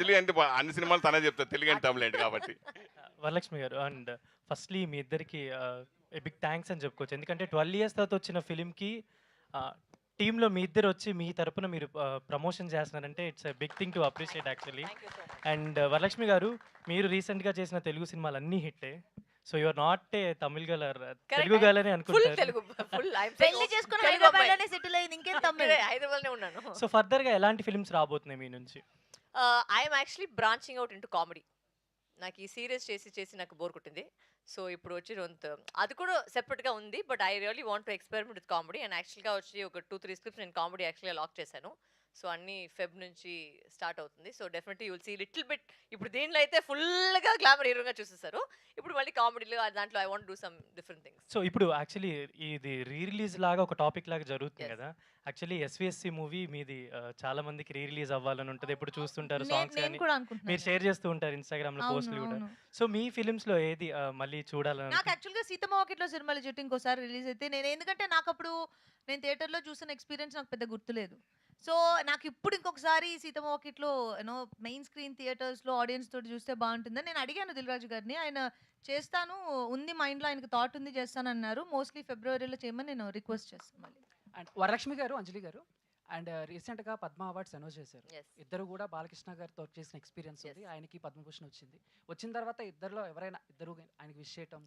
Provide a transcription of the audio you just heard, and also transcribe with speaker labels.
Speaker 1: తెలుగు అంటే అన్ని సినిమాలు తనే చెప్తారు తెలుగు అంటే తమిళ కాబట్టి.
Speaker 2: వరలక్ష్మి గారు అండ్ ఫస్ట్లీ మీ ఇద్దరికి బిగ్ థ్యాంక్స్ అని చెప్పుకోవచ్చు. ఎందుకంటే ట్వెల్వ్ ఇయర్స్ తర్వాత వచ్చిన ఫిలింకి టీంలో మీ ఇద్దరు వచ్చి మీ తరపున మీరు ప్రమోషన్ చేస్తున్నారంటే it's big thing to appreciate actually and Varalakshmi garu మీరు రీసెంట్గా చేసిన తెలుగు సినిమాలు అన్నీ హిట్టే. So your not a Tamil girl Telugu. గలనే
Speaker 3: full
Speaker 2: అనుకుంటారు.
Speaker 3: తెలుగు ఫుల్
Speaker 4: పెళ్ళి చేసుకుని
Speaker 3: తెలుగు
Speaker 4: హైదరాబాద్
Speaker 3: అమ్మాయి.
Speaker 4: లోనే సెటిల్ అయింది ఇంకేం తమిళ?
Speaker 3: హైదరాబాద్లోనే ఉన్నాను.
Speaker 2: సో ఫర్దర్గా ఎలాంటి ఫిల్మ్స్ రాబోతున్నాయి మీ నుంచి?
Speaker 3: I'm actually branching out into comedy నాకు ఈ సీరియస్ చేసి చేసి నాకు బోర్ కొట్టింది. సో ఇప్పుడు వచ్చి రొంత అది కూడా సెపరేట్గా ఉంది but I really want to experiment with comedy and యాక్చువల్గా వచ్చి ఒక టూ త్రీ స్క్రిప్ట్స్ నేను కామెడీ యాక్చువల్గా లాక్ చేశాను. సో అన్ని ఫెబ్ నుంచి స్టార్ట్ అవుతుంది. So definitely you'll see little bit. ఇప్పుడు దీంట్లో అయితే ఫుల్గా గ్లామర్ హీరోగా చూసేస్తారు ఇప్పుడు మళ్ళీ కామెడీలో దాంట్లో I want do some different things.
Speaker 2: So ఇప్పుడు యాక్చువల్లీ ఇది రీ రిలీజ్ లాగా ఒక టాపిక్ లాగా జరుగుతుంది. కదా. యాక్చువల్లీ ఎస్విఎస్సి మూవీ మీది చాలా మందికి రీ రిలీజ్ అవ్వాలని ఉంటుంది. ఎప్పుడు చూస్తుంటారు సాంగ్స్ కానీ మీరు షేర్ చేస్తూ ఉంటారు
Speaker 4: ఇన్స్టాగ్రామ్లో
Speaker 2: పోస్టులు కూడా. సో మీ ఫిలిమ్స్లో ఏది మళ్ళీ చూడాలని
Speaker 4: నాకు యాక్చువల్గా సీతమ్మ వాకిట్లో సినిమాల జట్టు ఇంకోసారి రిలీజ్ అయితే నేను ఎందుకంటే నాకు అప్పుడు నేను థియేటర్లో చూసిన ఎక్స్పీరియన్స్ నాకు పెద్ద గుర్తులేదు. సో నాకు ఇప్పుడు ఇంకొకసారి Seethamma Vakitlo you know main screen థియేటర్స్లో ఆడియన్స్ తోటి చూస్తే బాగుంటుందని నేను అడిగాను దిల్రాజు గారిని. ఆయన చేస్తాను ఉంది మైండ్లో ఆయనకు థాట్ ఉంది చేస్తాను అన్నారు మోస్ట్లీ ఫిబ్రవరిలో చేయమని నేను రిక్వెస్ట్ చేస్తాను మళ్ళీ.
Speaker 5: అండ్ వరలక్ష్మి గారు అంజలి గారు అండ్ రీసెంట్గా పద్మ అవార్డ్స్ అనౌన్స్ చేశారు. ఇద్దరు కూడా బాలకృష్ణ గారితో చేసిన ఎక్స్పీరియన్స్ ఉంది. ఆయనకి పద్మభూషణ్ వచ్చింది. వచ్చిన తర్వాత ఇద్దరిలో ఎవరైనా ఇద్దరు ఆయనకి విష్ చేయటం